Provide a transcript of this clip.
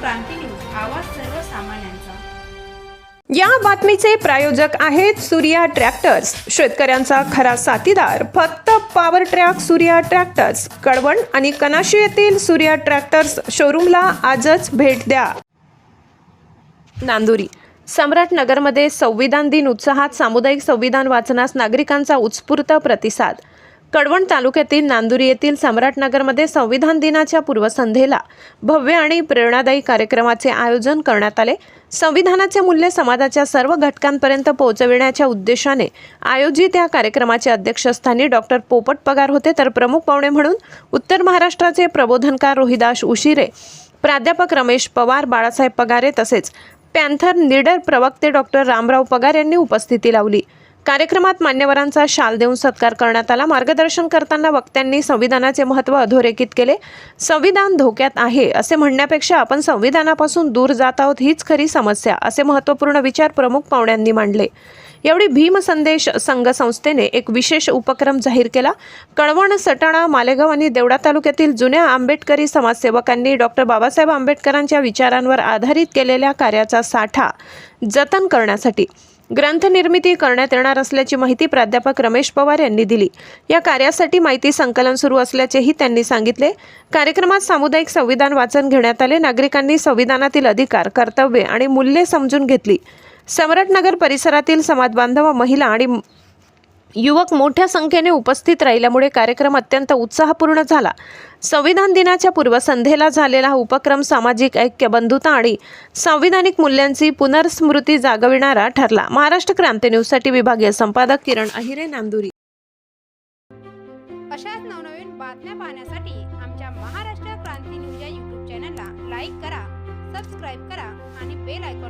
क्रांती news आवाज सर्वसामान्यांचा या बातमीचे प्रायोजक आहेत सूर्या ट्रॅक्टर्स. शेतकऱ्यांचा खरा साथीदार. फक्त power track Surya tractors Kalwan आणि कनाशी येथील सूर्या ट्रॅक्टर्स शोरूमला आजच भेट द्या. नांदुरी. सम्राटनगरमध्ये संविधान दिन उत्साहात सामुदायिक संविधान वाचनास नागरिकांचा उत्स्फूर्त प्रतिसाद. कडवण तालुक्यातील नांदुरी येथील सम्राटनगरमध्ये संविधान दिनाच्या पूर्वसंध्येला भव्य आणि प्रेरणादायी कार्यक्रमाचे आयोजन करण्यात आले. संविधानाचे मूल्य समाजाच्या सर्व घटकांपर्यंत पोहोचविण्याच्या उद्देशाने आयोजित या कार्यक्रमाच्या अध्यक्षस्थानी डॉक्टर पोपट पगार होते. तर प्रमुख पाहुणे म्हणून उत्तर महाराष्ट्राचे प्रबोधनकार रोहिदास उशिरे प्राध्यापक रमेश पवार बाळासाहेब पगारे तसेच पॅन्थर निडर प्रवक्ते डॉक्टर रामराव पगार यांनी उपस्थिती लावली. कार्यक्रमात मान्यवरांचा शाल देऊन सत्कार करण्यात आला. मार्गदर्शन करताना वक्त्यांनी संविधानाचे महत्त्व अधोरेखित केले. संविधान धोक्यात आहे असे म्हणण्यापेक्षा आपण संविधानापासून दूर जात आहोत हीच खरी समस्या असे महत्त्वपूर्ण विचार प्रमुख पाहुण्यांनी मांडले. यावेळी भीम संदेश संघ संस्थेने एक विशेष उपक्रम जाहीर केला. कळवण सटाणा मालेगाव आणि देवडा तालुक्यातील जुन्या आंबेडकरी समाजसेवकांनी डॉक्टर बाबासाहेब आंबेडकरांच्या विचारांवर आधारित केलेल्या कार्याचा साठा जतन करण्यासाठी ग्रंथनिर्मिती करण्यात येणार असल्याची माहिती प्राध्यापक रमेश पवार यांनी दिली. या कार्यासाठी माहिती संकलन सुरू असल्याचेही त्यांनी सांगितले. कार्यक्रमात सामुदायिक संविधान वाचन घेण्यात आले. नागरिकांनी संविधानातील अधिकार कर्तव्ये आणि मूल्ये समजून घेतली. सम्राटनगर परिसरातील समाजबांधव महिला आणि युवक मोठ्या संख्येने उपस्थित राहिल्यामुळे कार्यक्रम अत्यंत उत्साहपूर्ण झाला. संविधान दिनाच्या पूर्वसंध्येला झालेला हा उपक्रम सामाजिक ऐक्य बंधुता आणि संविधानिक मूल्यांची पुनर्स्मृती जागविणारा ठरला. महाराष्ट्र क्रांती न्यूजसाठी विभागीय संपादक किरण अहिरे नांदुरी. अशाच नवनवीन बातम्या पाहण्यासाठी आमच्या महाराष्ट्र क्रांती न्यूज या यूट्यूब चॅनलला लाईक करा सबस्क्राईब करा आणि बेल आयकॉन